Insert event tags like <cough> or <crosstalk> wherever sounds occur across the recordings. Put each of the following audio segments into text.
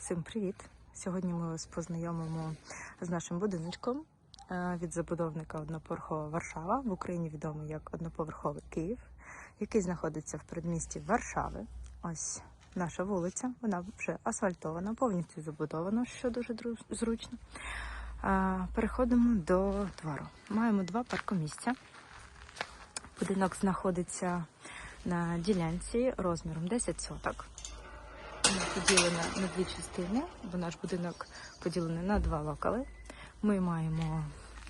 Всім привіт! Сьогодні ми вас познайомимо з нашим будиночком е, від забудовника одноповерхова Варшава в Україні відомий як одноповерховий Київ, який знаходиться в передмісті Варшави. Ось наша вулиця, вона вже асфальтована, повністю забудована, що дуже зручно. Е, Переходимо до двору. Маємо два паркомісця. Будинок знаходиться на ділянці розміром 10 соток. Вона поділена на дві частини, бо наш будинок поділений на два локали. Ми маємо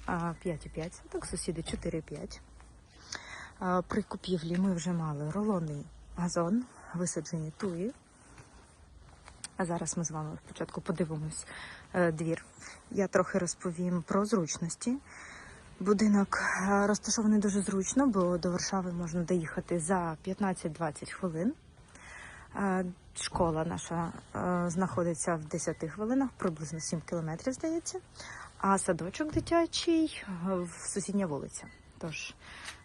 5,5 соток, сусіди 4,5. При купівлі ми вже мали рулонний газон, висаджені туї. А зараз ми з вами спочатку подивимось е, двір. Я трохи розповім про зручності. Будинок е, розташований дуже зручно, бо до Варшави можна доїхати за 15-20 хвилин. Школа наша е, знаходиться в 10 хвилинах, приблизно 7 кілометрів, здається. А садочок дитячий е, в сусідня вулиця. Тож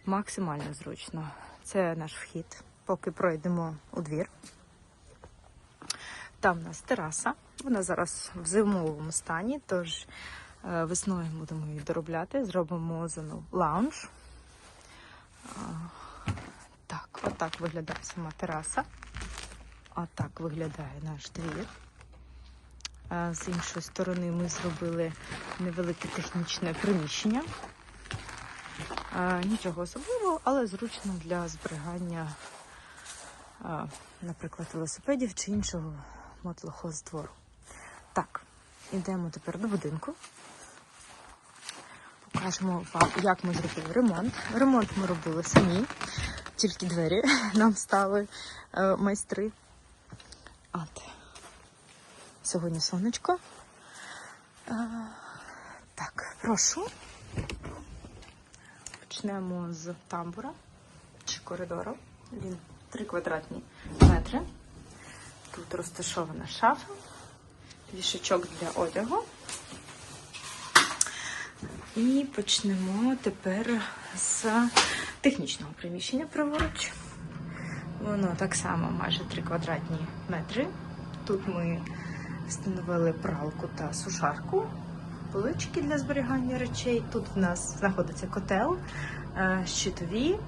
максимально зручно. Це наш вхід. Поки пройдемо у двір. Там у нас тераса. Вона зараз в зимовому стані, тож е, весною будемо її доробляти. Зробимо зону лаунж. Так, отак виглядає сама тераса. Отак виглядає наш двір. З іншої сторони ми зробили невелике технічне приміщення. Нічого особливого, але зручно для зберігання, наприклад, велосипедів чи іншого мотлоху з. Так, йдемо тепер до будинку. Покажемо вам, як ми зробили ремонт. Ремонт ми робили самі, тільки двері нам стали е, майстри. От. Сьогодні сонечко. Е, так, прошу. Почнемо з тамбура чи коридору. Він 3 квадратні метри. Тут розташована шафа, вішачок для одягу. І почнемо тепер з технічного приміщення праворуч. Воно так само майже 3 квадратні метри. Тут ми встановили пралку та сушарку, полички для зберігання речей. Тут в нас знаходиться котел, е, щитові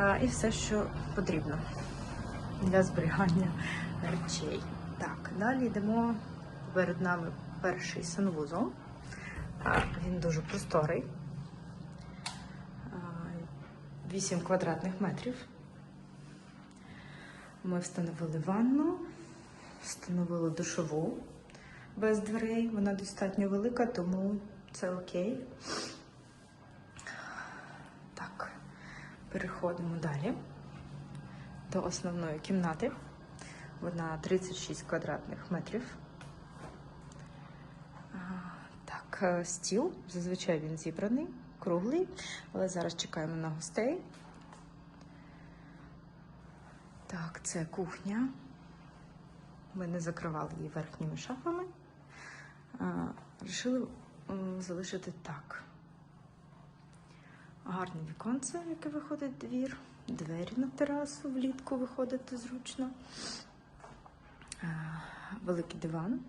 е, і все, що потрібно для зберігання речей. Так, далі йдемо перед нами перший санвузол. Е, Він дуже просторий. 8 квадратних метрів. Ми встановили ванну, встановили душову без дверей. Вона достатньо велика, тому це окей. Так, переходимо далі до основної кімнати. Вона 36 квадратних метрів. Так, е, стіл. Зазвичай він зібраний, круглий, але зараз чекаємо на гостей. Так, це кухня. Ми не закривали її верхніми шафами. Рішили залишити так. Гарне віконце, яке виходить двір. Двері на терасу влітку виходити зручно. Великий диван.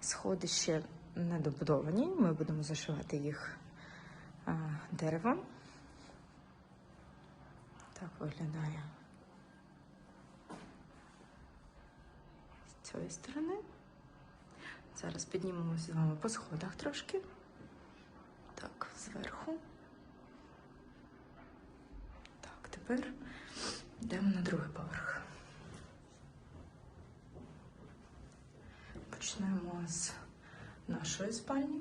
Сходи ще не добудовані. Ми будемо зашивати їх деревом. Так виглядає. Цієї сторони. Зараз піднімемося з вами по сходах трошки. Так, зверху. Так, тепер йдемо на другий поверх. Почнемо з нашої спальні.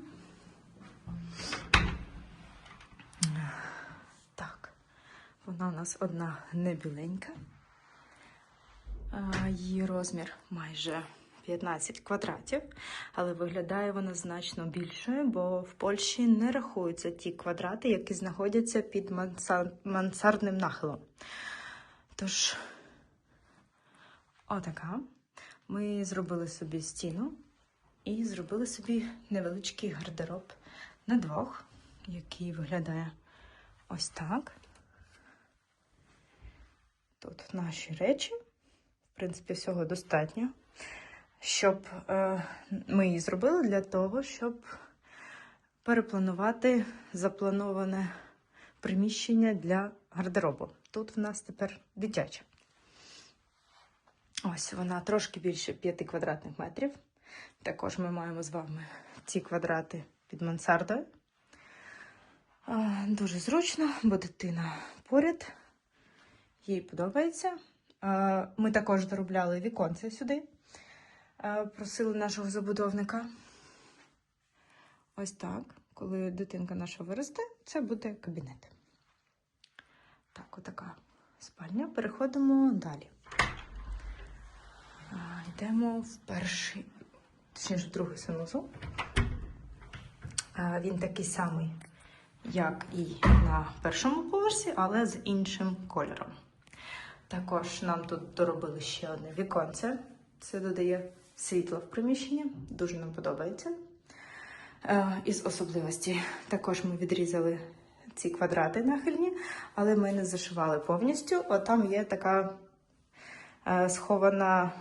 Так, вона у нас одна не біленька. Її розмір майже 15 квадратів, але виглядає вона значно більшою, бо в Польщі не рахуються ті квадрати, які знаходяться під мансардним нахилом. Тож, отака. Ми зробили собі стіну і зробили собі невеличкий гардероб на двох, який виглядає ось так. Тут наші речі. Принципі, всього достатньо. щоб е, ми її зробили для того, щоб перепланувати заплановане приміщення для гардеробу. Тут в нас тепер дитяче. Ось вона трошки більше 5 квадратних метрів. Також ми маємо з вами ці квадрати під мансардою. Дуже зручно, бо дитина поряд. Їй подобається. Ми також доробляли віконце сюди. Просили нашого забудовника. Ось так. Коли дитинка наша виросте, це буде кабінет. Так, отака спальня. Переходимо далі. Йдемо в перший, точніше, в другий санузел. А, Він такий самий, як і на першому поверсі, але з іншим кольором. Також нам тут доробили ще одне віконце. Це додає світло в приміщенні. Дуже нам подобається. Е, Із особливості також ми відрізали ці квадрати нахильні, але ми не зашивали повністю. От там є така е, схована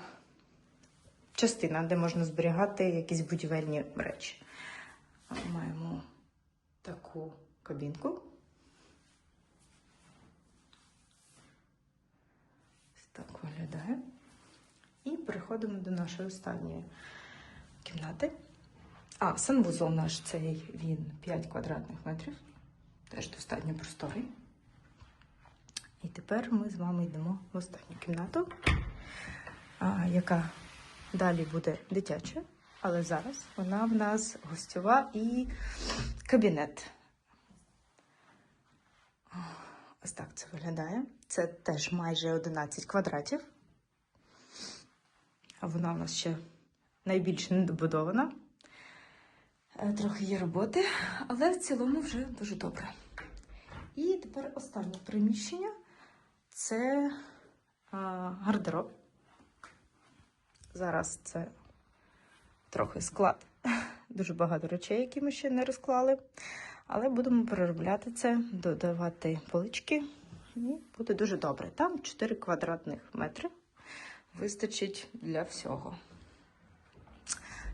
частина, де можна зберігати якісь будівельні речі. Маємо таку кабінку. Ось так виглядає. І переходимо до нашої останньої кімнати. А, санвузол наш цей він 5 квадратних метрів. Теж достатньо просторий. І тепер ми з вами йдемо в останню кімнату, яка далі буде дитяча, але зараз вона в нас гостьова і кабінет. Ось так це виглядає. Це теж майже 11 квадратів. Вона у нас ще найбільш недобудована. Е, Трохи є роботи, але в цілому вже дуже добре. І тепер останнє приміщення це а, гардероб. Зараз це трохи склад. <laughs> Дуже багато речей, які ми ще не розклали. Але будемо переробляти це, додавати полички, і буде дуже добре. Там 4 квадратних метри вистачить для всього.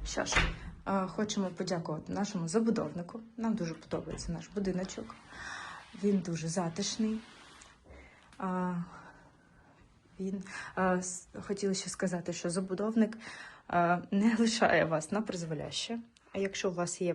Що ж, е, хочемо подякувати нашому забудовнику. Нам дуже подобається наш будиночок. Він дуже затишний. Він а, хотіла ще сказати, що забудовник не лишає вас на призволяще. А якщо у вас є